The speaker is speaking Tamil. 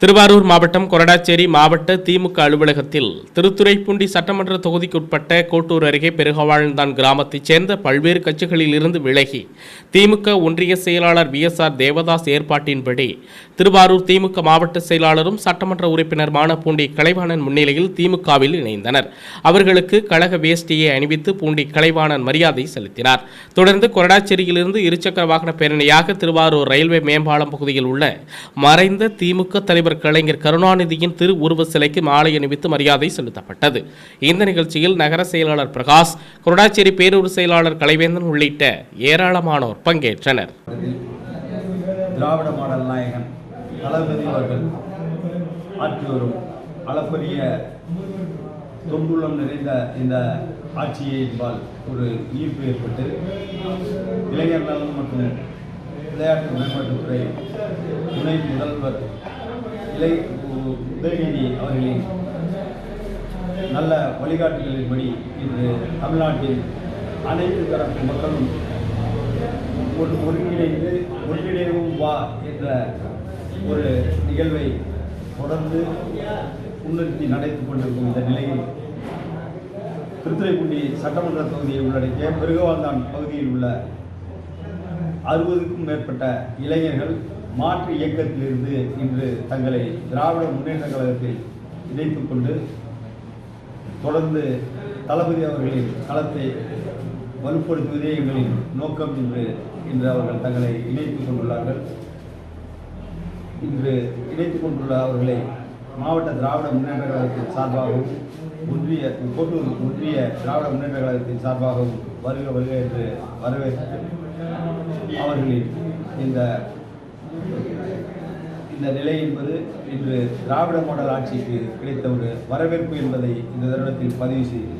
திருவாரூர் மாவட்டம் கொரடாச்சேரி மாவட்ட திமுக அலுவலகத்தில் திருத்துறைப்பூண்டி சட்டமன்ற தொகுதிக்குட்பட்ட கோட்டூர் அருகே பெருகவாழ்ந்தான் கிராமத்தைச் சேர்ந்த பல்வேறு கட்சிகளில் இருந்து விலகி திமுக ஒன்றிய செயலாளர் வி எஸ் ஆர் தேவதாஸ் ஏற்பாட்டின்படி திருவாரூர் திமுக மாவட்ட செயலாளரும் சட்டமன்ற உறுப்பினருமான பூண்டி கலைவாணன் முன்னிலையில் திமுகவில் இணைந்தனர். அவர்களுக்கு கழக வேஷ்டியை அணிவித்து பூண்டி கலைவாணன் மரியாதை செலுத்தினார். தொடர்ந்து கொரடாச்சேரியிலிருந்து இருசக்கர வாகன பேரணியாக திருவாரூர் ரயில்வே மேம்பாலம் பகுதியில் உள்ள மறைந்த திமுக தலைவர் தலைவர் கலைஞர் கருணாநிதியின் திரு உருவ சிலைக்கு மாலை அணிவித்து மரியாதை செலுத்தப்பட்டது. இந்த நிகழ்ச்சியில் நகர செயலாளர் பிரகாஷ் கொடாச்சேரி பேரூர் செயலாளர் கலைவேந்தன் உள்ளிட்ட ஏராளமானோர் பங்கேற்றனர். திராவிட மாடல் நாயகன் தளபதி அவர்கள் ஆற்றி வரும் அளப்பரிய தொண்டுள்ளம் நிறைந்த இந்த ஆட்சியை என்பால் ஒரு ஈர்ப்பு ஏற்பட்டு இளைஞர் நலன் மற்றும் விளையாட்டு மேம்பாட்டுத்துறை துணை முதல்வர் இல்லை உதயநிதி அவர்களின் நல்ல வழிகாட்டுதலின்படி இன்று தமிழ்நாட்டில் அனைத்து தரப்பு மக்களும் ஒரு ஒருங்கிணைந்து ஒருங்கிணைவும் வா என்ற ஒரு நிகழ்வை தொடர்ந்து முன்னிறுத்தி நடைத்துக் கொண்டிருக்கும் இந்த நிலையில் திருத்துறைப்பூண்டி சட்டமன்ற தொகுதியை உள்ளடக்கிய பெருகவாந்தான் பகுதியில் உள்ள அறுபதுக்கும் மேற்பட்ட இளைஞர்கள் மாற்று இயக்கத்திலிருந்து இன்று தங்களை திராவிட முன்னேற்ற கழகத்தில் இணைத்துக் கொண்டு தொடர்ந்து தளபதி அவர்களின் களத்தை வலுப்படுத்துவதே எங்களின் நோக்கம் என்று இன்று அவர்கள் தங்களை இணைத்துக் கொண்டுள்ளார்கள். இன்று இணைத்துக் கொண்டுள்ள அவர்களை மாவட்ட திராவிட முன்னேற்ற கழகத்தின் சார்பாகவும் ஒன்றிய கோட்டூர் ஒன்றிய திராவிட முன்னேற்ற கழகத்தின் சார்பாகவும் வருக வருக என்று வரவேற்று அவர்களின் இந்த இந்த நிலை என்பது இன்று திராவிட மாடல் ஆட்சிக்கு கிடைத்த ஒரு வரவேற்பு என்பதை இந்த தருணத்தில் பதிவு செய்து